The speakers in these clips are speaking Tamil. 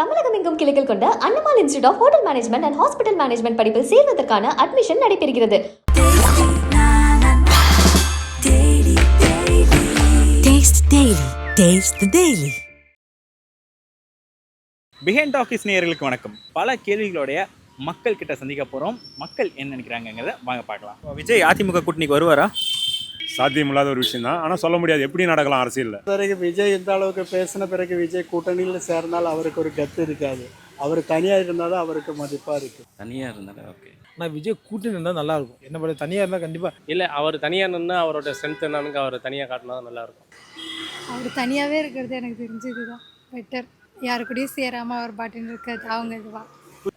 தமிழகம் எங்கும் கிளைகள் கொண்ட அன்னமால் institute of hotel management and hospital management படிப்பில் சேர்வதற்கான அட்மிஷன் நடைபெறுகிறது. Taste Daily. Taste the Daily. Behind talkies நேயர்களுக்கு வணக்கம். பல கேள்விகளுடைய மக்கள் கிட்ட சந்திக்க போகிறோம் மக்கள் என்ன நினைக்கிறாங்கங்கிறத வாங்க பார்க்கலாம். விஜய் அதிமுக கூட்டணிக்கு வருவாரா? சாத்தியமில்லாத ஒரு விஷயம் தான் ஆனால் சொல்ல முடியாது. எப்படி நடக்கலாம் அரசியலில்? பிறகு விஜய் இந்த அளவுக்கு பேசின பிறகு விஜய் கூட்டணியில் சேர்ந்தால் அவருக்கு ஒரு கத்து இருக்காது. அவர் தனியாக இருந்தால் தான் அவருக்கு மதிப்பாக இருக்கு. தனியாக இருந்தாலே ஓகே ஆனால் விஜய் கூட்டணி இருந்தால் நல்லா இருக்கும். என்ன பண்ண தனியாக இருந்தால் கண்டிப்பாக இல்லை அவர் தனியாக நின்று அவரோட ஸ்ட்ரென்த் என்னன்னு அவர் தனியாக காட்டினா தான் நல்லாயிருக்கும் அவர் தனியாகவே இருக்கிறது எனக்கு தெரிஞ்சது தான் பெட்டர் யாரு கூடயும் சேராமல் அவர் பாட்டுன்னு இருக்கிறது அவங்க இதுவா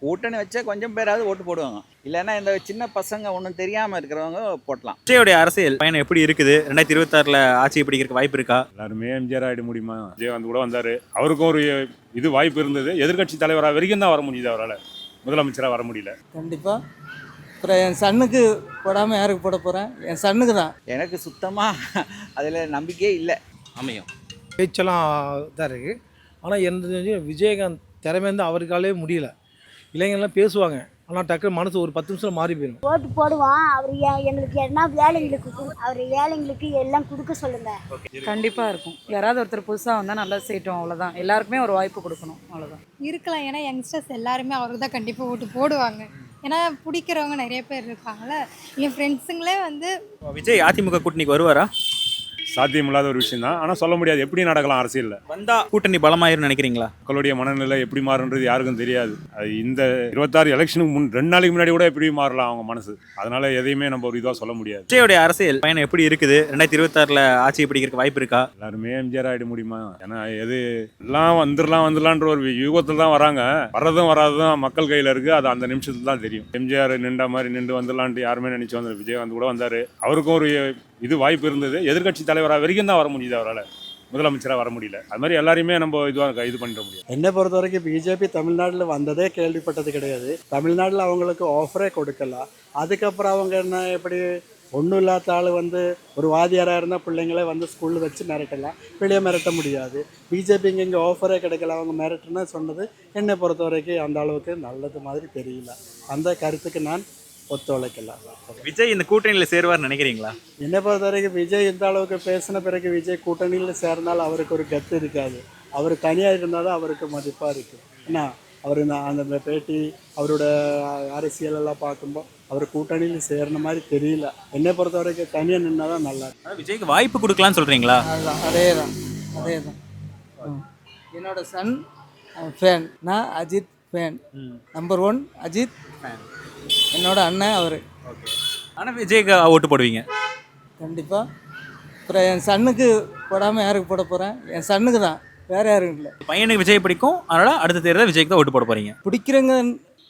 கூட்டணி வச்சா கொஞ்சம் பேராவது ஓட்டு போடுவாங்க. இல்லைன்னா இந்த சின்ன பசங்க ஒன்றும் தெரியாமல் இருக்கிறவங்க போட்டலாம் விஜயோடைய அரசியல் பயணம் எப்படி இருக்குது? ரெண்டாயிரத்தி இருபத்தாறில் ஆட்சி பிடிக்கிறதுக்கு வாய்ப்பு இருக்கா? எல்லாருமே எம்ஜிஆர் ஆகிட முடியுமா? விஜயகாந்த் கூட வந்தார். அவருக்கும் ஒரு இது வாய்ப்பு இருந்தது. எதிர்க்கட்சி தலைவராக வரைக்கும் தான் வர முடியுது அவரால். முதலமைச்சராக வர முடியல. கண்டிப்பாக அப்புறம் என் சன்னுக்கு போடாமல் யாருக்கு போட போகிறேன் என் சன்னுக்கு தான். எனக்கு சுத்தமாக அதில் நம்பிக்கையே இல்லை. அமையும். பேச்செல்லாம் இதாக இருக்குது ஆனால் தெரிஞ்சு விஜயகாந்த் திறமையிருந்து அவருக்காலே முடியல. இளைஞர்லாம் பேசுவாங்க. ஆனால் டக்குனு மனசு ஒரு பத்து நிமிஷம் மாறி போயிடும் ஓட்டு போடுவோம் அவர் ஏ- எங்களுக்கு என்ன வேலைங்களுக்கு அவர் ஏழைங்களுக்கு எல்லாம் கொடுக்க சொல்லுங்க. கண்டிப்பாக இருக்கும். யாராவது ஒருத்தர் புதுசாக வந்தால் நல்லா செய்யட்டும் அவ்வளோதான் எல்லாருக்குமே ஒரு வாய்ப்பு கொடுக்கணும் அவ்வளோதான் இருக்கலாம். ஏன்னா யங்ஸ்டர்ஸ் எல்லாருமே அவருக்கு தான் கண்டிப்பாக ஓட்டு போடுவாங்க. ஏன்னா பிடிக்கிறவங்க நிறைய பேர் இருக்காங்கல்ல என் ஃப்ரெண்ட்ஸுங்களே வந்து விஜய் அதிமுக கூட்டணிக்கு வருவாரா? சாத்தியமில்லாத ஒரு விஷயம் தான் ஆனால் சொல்ல முடியாது. எப்படி நடக்கலாம் அரசியலில். வந்தா கூட்டணி பலமாயிரும்னு நினைக்கிறீங்களா? மக்களுடைய மனநிலை எப்படி மாறுன்றது யாருக்கும் தெரியாது. அது இந்த இருபத்தாறு எலெக்ஷனுக்கு முன் ரெண்டு நாளைக்கு முன்னாடி கூட எப்படி மாறலாம் அவங்க மனசு? அதனால எதையுமே நம்ம ஒரு இதாக சொல்ல முடியாது. விஜயோடைய அரசியல் பயணம் எப்படி இருக்குது? ரெண்டாயிரத்தி இருபத்தாறில் ஆட்சி பிடிக்கிறதுக்கு வாய்ப்பு இருக்கா? எல்லாருமே எம்ஜிஆர் ஆகிட முடியுமா? ஏன்னா எது எல்லாம் வந்துடலாம் வந்துடலான்ற ஒரு யுகத்தில் தான் வராங்க. வர்றதும் வராததும் மக்கள் கையில் இருக்குது அது அந்த நிமிஷத்துல தான் தெரியும். எம்ஜிஆர் நின்ற மாதிரி நின்று வந்துடலான்ட்டு யாருமே நினச்சி வந்தார் விஜயகாந்த் கூட வந்தார். அவருக்கும் ஒரு இது வாய்ப்பு இருந்தது. எதிர்க்கட்சி தலைவராக வரைக்கும் தான் வர முடியுது அவரால். முதலமைச்சராக வர முடியல. அது மாதிரி எல்லாரையுமே நம்ம இதுவாக இது பண்ணிட முடியும் என்னை பொறுத்த வரைக்கும் பிஜேபி தமிழ்நாட்டில் வந்ததே கேள்விப்பட்டது கிடையாது. தமிழ்நாட்டில் அவங்களுக்கு ஆஃபரே கொடுக்கல. அதுக்கப்புறம் அவங்க என்ன எப்படி ஒன்றும் இல்லாத ஆள் வந்து ஒரு வாதியாராக இருந்தால் பிள்ளைங்களே வந்து ஸ்கூலில் வச்சு மிரட்டலாம் வெளியே மிரட்ட முடியாது. பிஜேபிங்க இங்கே ஆஃபரே கிடைக்கல. அவங்க மிரட்டுன்னு சொன்னது என்னை பொறுத்த வரைக்கும் அந்த அளவுக்கு நல்லது மாதிரி தெரியல. அந்த கருத்துக்கு நான் ஒத்துழைக்கல. விஜய் இந்த கூட்டணியில் சேருவார்னு நினைக்கிறீங்களா? என்னை பொறுத்த வரைக்கும் விஜய் இந்த அளவுக்கு பேசின பிறகு விஜய் கூட்டணியில் சேர்ந்தால் அவருக்கு ஒரு கத்து இருக்காது. அவர் தனியாக இருந்தால் தான் அவருக்கு மதிப்பாக இருக்குது என்ன அவர் நான் அந்த பேட்டி அவரோட அரசியல் எல்லாம் பார்க்கும்போது அவர் கூட்டணியில் சேர்ன மாதிரி தெரியல. என்னை பொறுத்த வரைக்கும் தனியாக நின்னா தான் நல்லா விஜய்க்கு வாய்ப்பு கொடுக்கலாம்னு சொல்கிறீங்களா அதுதான் அதே தான் அதே தான் என்னோட சன் ஃபேன் நான் Ajith fan number one Ajith என்னோட அண்ணன் அவர். ஓகே. ஆனால் விஜய்க்கு ஓட்டு போடுவீங்க? கண்டிப்பாக அப்புறம் என் சன்னுக்கு போடாமல் யாருக்கு போட போகிறேன் என் சன்னுக்கு தான். வேறு யாரும் இல்லை. பையனுக்கு விஜய் பிடிக்கும். அதனால் அடுத்த தேர்தல் விஜய்க்கு தான் ஓட்டு போட போகிறீங்க பிடிக்கிறவங்க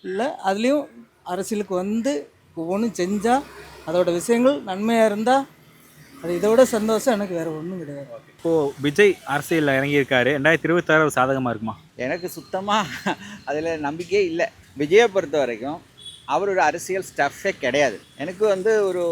இல்லை அதுலேயும் அரசியலுக்கு வந்து ஒவ்வொன்றும் செஞ்சால் அதோட விஷயங்கள் நன்மையாக இருந்தால் அது இதோட சந்தோஷம். எனக்கு வேறு ஒன்றும் கிடையாது. இப்போது விஜய் அரசியலில் இறங்கியிருக்காரு. ரெண்டாயிரத்தி இருபத்தாறு சாதகமாக இருக்குமா? எனக்கு சுத்தமாக அதில் நம்பிக்கையே இல்லை. விஜயை பொறுத்த வரைக்கும் அவரோட அரசியல் ஸ்டஃப்பே கிடையாது. எனக்கு வந்து ஒரு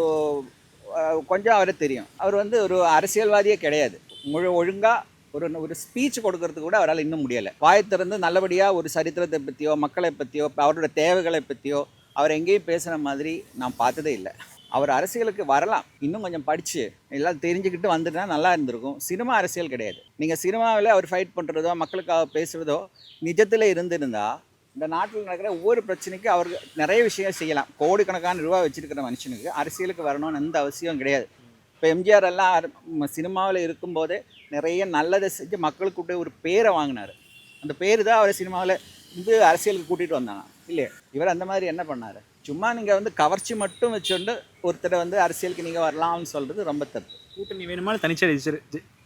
கொஞ்சம் அவரை தெரியும். அவர் வந்து ஒரு அரசியல்வாதியே கிடையாது. முழு ஒழுங்காக ஒரு ஒரு ஸ்பீச் கொடுக்கறதுக்கு கூட அவரால் இன்னும் முடியலை. வாய் திறந்து நல்லபடியாக ஒரு சரித்திரத்தை பற்றியோ மக்களை பற்றியோ அவரோட தேவைகளை பற்றியோ அவர் எங்கேயும் பேசுகிற மாதிரி நான் பார்த்ததே இல்லை. அவர் அரசியலுக்கு வரலாம். இன்னும் கொஞ்சம் படித்து எல்லாம் தெரிஞ்சுக்கிட்டு வந்துட்டா நல்லா இருந்திருக்கும். சினிமா அரசியல் கிடையாது. நீங்கள் சினிமாவில் அவர் ஃபைட் பண்ணுறதோ மக்களுக்காக பேசுகிறதோ நிஜத்தில் இருந்திருந்தால் இந்த நாட்டில் நடக்கிற ஒவ்வொரு பிரச்சனைக்கு அவருக்கு நிறைய விஷயம் செய்யலாம். கோடிக்கணக்கான ரூபா வச்சிருக்கிற மனுஷனுக்கு அரசியலுக்கு வரணும்னு எந்த அவசியம் கிடையாது. இப்போ எம்ஜிஆர் எல்லாம் சினிமாவில் இருக்கும்போதே நிறைய நல்லதை செஞ்சு மக்களுக்கு ஒரு பேரை வாங்கினார். அந்த பேர் தான் அவர் சினிமாவில் வந்து அரசியலுக்கு கூட்டிகிட்டு வந்தாங்க இல்லையே? இவர் அந்த மாதிரி என்ன பண்ணார்? சும்மா நீங்கள் வந்து கவர்ச்சி மட்டும் வச்சுட்டு ஒருத்தரை வந்து அரசியலுக்கு நீங்கள் வரலாம்னு சொல்கிறது ரொம்ப தப்பு. கூட்டணி வேணுமா தனிச்சா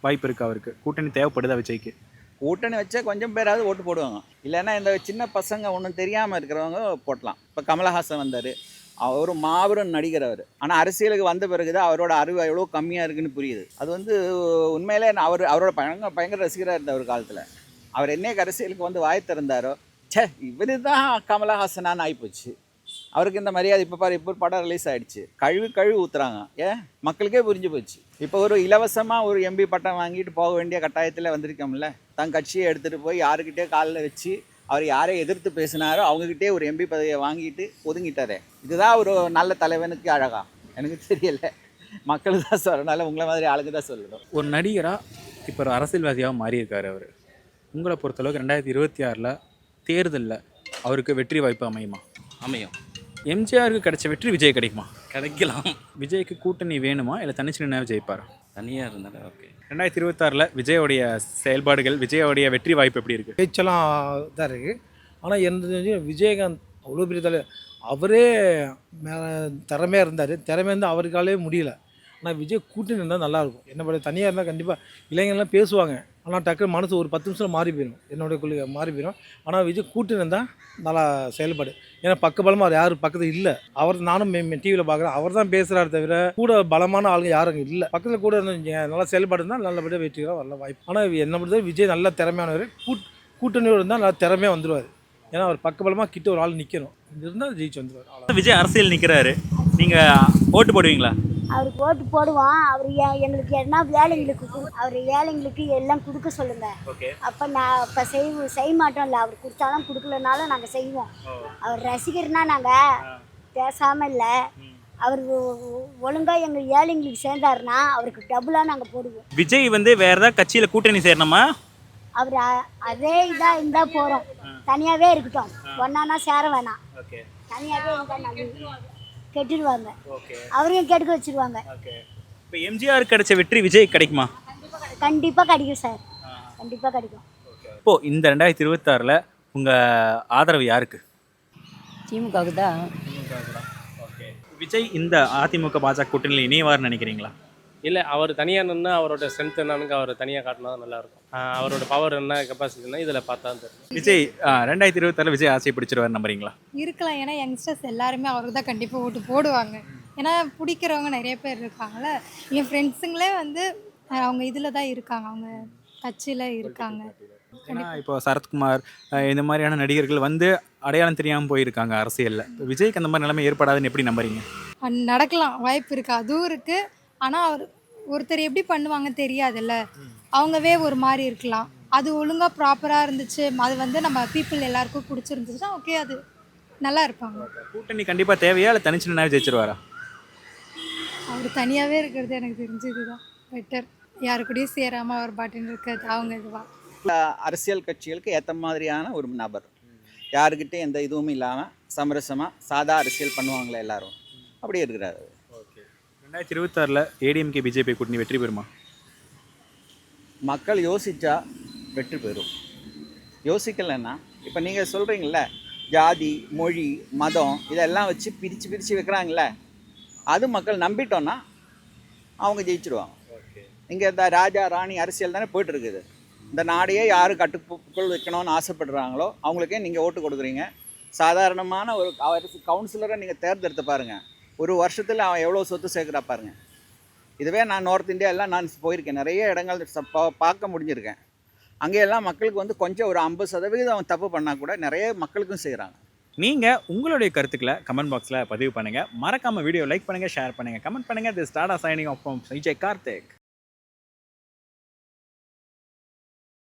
வாய்ப்பு இருக்குது அவருக்கு. கூட்டணி தேவைப்படுதா விஜய்க்கு? கூட்டணி வச்சா கொஞ்சம் பேராவது ஓட்டு போடுவாங்க. இல்லைன்னா இந்த சின்ன பசங்க ஒன்றும் தெரியாமல் இருக்கிறவங்க போட்டலாம். இப்போ கமலஹாசன் வந்தார். அவர் மாபெரும் நடிகர் அவர். ஆனால் அரசியலுக்கு வந்த பிறகு தான் அவரோட அறிவு எவ்வளோ கம்மியாக இருக்குன்னு புரியுது. அது வந்து உண்மையிலே நான் அவர் அவரோட பயங்கர பயங்கர ரசிகராக இருந்த ஒரு காலத்தில். அவர் என்னைக்கு அரசியலுக்கு வந்து வாய் திறந்தாரோ ச்சே இவர் தான் கமலஹாசனான்னு ஆகிப்போச்சு அவருக்கு இந்த மரியாதை இப்போ பாரு இப்போ ஒரு படம் ரிலீஸ் ஆயிடுச்சு. கழுவி கழுவி ஊத்துறாங்க. ஏன் மக்களுக்கே புரிஞ்சு போச்சு. இப்போ ஒரு இலவசமாக ஒரு எம்பி பட்டம் வாங்கிட்டு போக வேண்டிய கட்டாயத்தில் வந்திருக்கோம்ல. தன் கட்சியை எடுத்துகிட்டு போய் யாருக்கிட்டே காலில் வச்சு அவர் யாரை எதிர்த்து பேசினாரோ அவங்ககிட்டே ஒரு எம்பி பதவியை வாங்கிட்டு ஒதுங்கிட்டாரே. இதுதான் ஒரு நல்ல தலைவனுக்கு அழகா. எனக்கு தெரியல. மக்கள் தான் சொல்லனால உங்களை மாதிரி ஆளுங்க தான் சொல்லணும். ஒரு நடிகராக இப்போ ஒரு அரசியல்வாதியாக மாறி இருக்காரு அவர். உங்களை பொறுத்தளவுக்கு ரெண்டாயிரத்தி இருபத்தி ஆறில் தேர்தலில் அவருக்கு வெற்றி வாய்ப்பு அமையுமா? அமையும். எம்ஜிஆருக்கு கிடைச்ச வெற்றி விஜய் கிடைக்குமா? கிடைக்கலாம். விஜய்க்கு கூட்டணி வேணுமா? இல்லை தனிச்சு நின்று ஜெயிப்பாரா தனியாக இருந்தாலும் ஓகே ரெண்டாயிரத்தி இருபத்தாறில் விஜயோடைய செயல்பாடுகள் விஜயோடைய வெற்றி வாய்ப்பு எப்படி இருக்குது பேச்செல்லாம் இதாக இருக்குது ஆனால் எனக்கு தெரிஞ்சு விஜயகாந்த் அவ்வளோ பெரிய தலை அவரே மேலே திறமையாக இருந்தார். திறமையாக இருந்தால் அவருக்காலே முடியல. ஆனால் விஜய் கூட்டணி இருந்தால் நல்லாயிருக்கும் என்ன பண்ண தனியாக இருந்தால் கண்டிப்பாக இளைஞர்லாம் பேசுவாங்க. ஆனால் டக்குனு மனசு ஒரு பத்து நிமிஷம் மாறி போயிடும் என்னுடைய கொள்கை மாறி போயிடும் ஆனால் விஜய் கூட்டணி இருந்தால் நல்லா செயல்பாடு. ஏன்னா பக்க பலமாக அவர் யாரும் பக்கத்தில் இல்லை. அவர் நானும் டிவியில் பார்க்குறேன் அவர் தான் பேசுகிறாரு தவிர கூட பலமான ஆளுங்க யாரும் இல்லை. பக்கத்தில் கூட இருந்து நல்லா செயல்பாடு இருந்தால் நல்லபடியாக வெற்றிகளாக வரல வாய்ப்பு. ஆனால் என்ன பொறுத்தவரை விஜய் நல்ல திறமையானவர். கூட் கூட்டணியோடு இருந்தால் நல்லா திறமையாக வந்துடுவார் ஏன்னா அவர் பக்கபலமாக கிட்ட ஒரு ஆள் நிற்கணும் இருந்தால் ஜெயிச்சு வந்துடுவார் விஜய் அரசியல் நிற்கிறாரு நீங்கள் ஓட்டு போடுவீங்களா? அவருக்கு ஓட்டு போடுவோம் அவர் எங்களுக்கு என்ன வேலைங்களுக்கு அவர் வேலைங்களுக்கு எல்லாம் கொடுக்க சொல்லுங்க. அப்போ நான் இப்போ செய் செய்ய மாட்டோம் இல்லை. அவர் கொடுத்தாலும் கொடுக்கலனாலும் நாங்கள் செய்வோம். அவர் ரசிகர்னா நாங்கள் பேசாமல் இல்லை. அவர் ஒழுங்காக எங்கள் ஏழைங்களுக்கு சேர்ந்தாருன்னா அவருக்கு டபுளாக நாங்கள் போடுவோம். விஜய் வந்து வேற ஏதாவது கட்சியில் கூட்டணி சேரணுமா? அவர் அதே இதாக இருந்தால் போகிறோம் தனியாகவே இருக்கட்டும். ஒன்றானா சேர வேணாம். தனியாகவே இருந்தால் நல்லது கெட்டுடுவாங்க. ஓகே. அவரையும் கெடுக்க வச்சிருவாங்க. ஓகே. இப்போ எம்ஜிஆர் கிடைச்ச வெற்றி விஜய் கிடைக்குமா? கண்டிப்பாக கிடைக்கும் சார். கண்டிப்பாக கிடைக்கும். இப்போ இந்த ரெண்டாயிரத்தி இருபத்தாறில் உங்கள் ஆதரவு யாருக்கு? திமுகவுக்கு தான். ஓகே. விஜய் இந்த அதிமுக பாஜக கூட்டணியில் இணைவார்னு நினைக்கிறீங்களா? இல்லை அவர் தனியாக நின்று அவரோட ஸ்ட்ரென்த் என்னன்னு அவர் தனியாக காட்டினா தான் நல்லாயிருக்கும். அவரோட பவர் என்ன கெப்பாசிட்டினா இதில் பார்த்தா தெரியும். விஜய் ரெண்டாயிரத்தி இருபத்தாறில் விஜய் ஆசையை பிடிச்சிருவார் நம்புறீங்களா? இருக்கலாம். ஏன்னா யங்ஸ்டர்ஸ் எல்லாருமே அவருக்கு தான் கண்டிப்பாக ஓட்டு போடுவாங்க. ஏன்னா பிடிக்கிறவங்க நிறைய பேர் இருக்காங்கல்ல. என் ஃப்ரெண்ட்ஸுங்களே வந்து அவங்க இதில் தான் இருக்காங்க. அவங்க கட்சியில் இருக்காங்க. ஏன்னா இப்போ சரத்குமார் இந்த மாதிரியான நடிகர்கள் வந்து அடையாளம் தெரியாமல் போயிருக்காங்க அரசியலில். இப்போ விஜய்க்கு அந்த மாதிரி நிலைமை ஏற்படாதுன்னு எப்படி நம்புறீங்க? நடக்கலாம். வாய்ப்பு இருக்குது அதுவும் இருக்குது ஆனால் அவர் ஒருத்தர் எப்படி பண்ணுவாங்க தெரியாதுல்ல. அவங்கவே ஒரு மாதிரி இருக்கலாம். அது ஒழுங்காக ப்ராப்பராக இருந்துச்சு. அது வந்து நம்ம பீப்புள் எல்லாருக்கும் பிடிச்சிருந்துச்சுன்னா ஓகே அது நல்லா இருப்பாங்க. கூட்டணி கண்டிப்பாக தேவையா? இல்லை தனிச்சு நின்று ஜெயிச்சிருவாரா? அவர் தனியாகவே இருக்கிறது எனக்கு தெரிஞ்சது தான் பெட்டர் யாரு கூடயும் சேராமல் அவர் பாட்டுன்னு இருக்கிறது அவங்க இதுவா. அரசியல் கட்சிகளுக்கு ஏற்ற மாதிரியான ஒரு நபர். யாருக்கிட்ட எந்த இதுவும் இல்லாமல் சமரசமாக சாதா அரசியல் பண்ணுவாங்களே எல்லாரும். அப்படி இருக்கிறாரு. ரெண்டாயிரத்தி இருபத்தாறில் ஏடிஎம்கே பிஜேபி கூட்டணி வெற்றி பெறுமா? மக்கள் யோசிச்சா வெற்றி பெறும். யோசிக்கலைன்னா இப்போ நீங்கள் சொல்கிறீங்கள ஜாதி மொழி மதம் இதெல்லாம் வச்சு பிரித்து பிரித்து வைக்கிறாங்களே அது மக்கள் நம்பிட்டோன்னா அவங்க ஜெயிச்சிருவாங்க. இங்கே இந்த ராஜா ராணி அரசியல் தானே போயிட்டு இருக்குது இந்த நாடையே யார் கட்டுக்குள் வைக்கணும்னு ஆசைப்படுறாங்களோ அவங்களுக்கே நீங்கள் ஓட்டு கொடுக்குறீங்க. சாதாரணமான ஒரு அரசு கவுன்சிலரை நீங்கள் தேர்ந்தெடுத்து பாருங்கள் ஒரு வருஷத்தில் அவன் எவ்வளோ சொத்து சேர்க்குறா பாருங்க. இதுவே நான் நார்த் இந்தியா எல்லாம் நான் போயிருக்கேன். நிறைய இடங்கள் ச- பார்க்க முடிஞ்சிருக்கேன். அங்கேயெல்லாம் மக்களுக்கு வந்து கொஞ்சம் ஒரு ஐம்பது சதவீதம் அவன் தப்பு பண்ணால் கூட நிறைய மக்களுக்கும் செய்கிறாங்க நீங்கள் உங்களுடைய கருத்துக்களை கமெண்ட் பாக்ஸில் பதிவு பண்ணுங்கள் மறக்காமல் வீடியோ லைக் பண்ணுங்கள் ஷேர் பண்ணுங்கள் கமெண்ட் பண்ணுங்கள் this ஸ்டார்டா signing off from Vijay Karthik